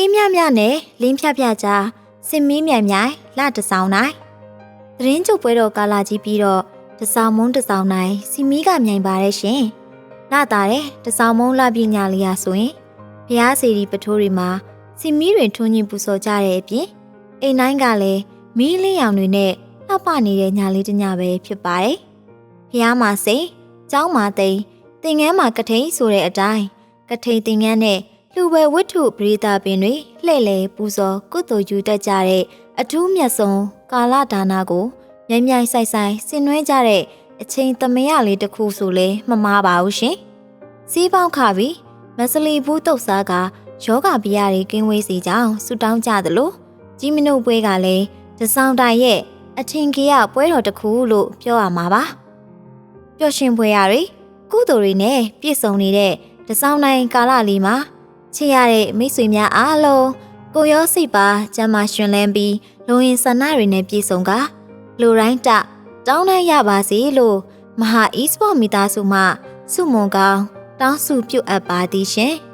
အေးမြမြနဲ့လင်းဖြဖြကြားစင်မီးမြိုင်မြိုင်လှတဆောင်နိုင်သတင်းကြုတ်ပွဲတော်ကာလာကြီးပြီးတော့တဆောင်မုံတဆောင်နိုင်စီမီးကမြိုင်ပါတယ်ရှင်လှတာတဲ့တဆောင်မုံလှပြညာလေးရဆိုရင်ဘုရားစီရီပထိုးတွေမှာစီမီးတွေထွန်းညင်ပူဇော်ကြတဲ့အပြင်အိမ်တိုင်းကလည်းမီးလင်းရောင်တွေနဲ့လှပနေတဲ့ညာလေးတစ်ညပဲဖြစ်ပါတယ်ဘုရားမှာစိန်ကျောင်းမှာတိန်သင်ငန်းမှာကထိန်ဆိုတဲ့အတိုင်းကထိန်သင်ငန်းနဲ့ လူပဲဝတ္ထုပရိသပင်တွေလှဲ့လေပူဇော်ကုသိုလ်ယူတတ်ကြတဲ့အထူးမြတ်ဆုံးကာလဒါနာကိုမြိုင်မြိုင်ဆိုင်ဆိုင်ဆင်နွှဲကြတဲ့အချိန်သမယလေးတစ်ခုဆိုလဲမမားပါဘူးရှင်။စီးပေါင်းခပြီးမစလီဘူးတုတ်စားကယောဂဗျာတွေကင်းဝေးစီကြောင်းဆူတောင်းကြသလိုကြီးမနုပွဲကလည်းတဆောင်တိုင်ရဲ့အထင်ကြီးရပွဲတော်တစ်ခုလို့ပြောရမှာပါ။ပျော်ရွှင်ပွဲရတွေကုသိုလ်တွေနဲ့ပြည့်စုံနေတဲ့တဆောင်တိုင်ကာလလေးမှာ ချစ်ရတဲ့မိတ်ဆွေများအားလုံးကိုရောစိတ်ပါကျမ်းမာရှင်လန်းပြီးလူရင်ဆန္ဒတွေနဲ့ပြည့်စုံကလူတိုင်းတတောင်းတရပါစေလို့မဟာ e-sport မိသားစုမှစုမွန်ကောင်းတောင်းစုပြုအပ်ပါသည်ရှင်။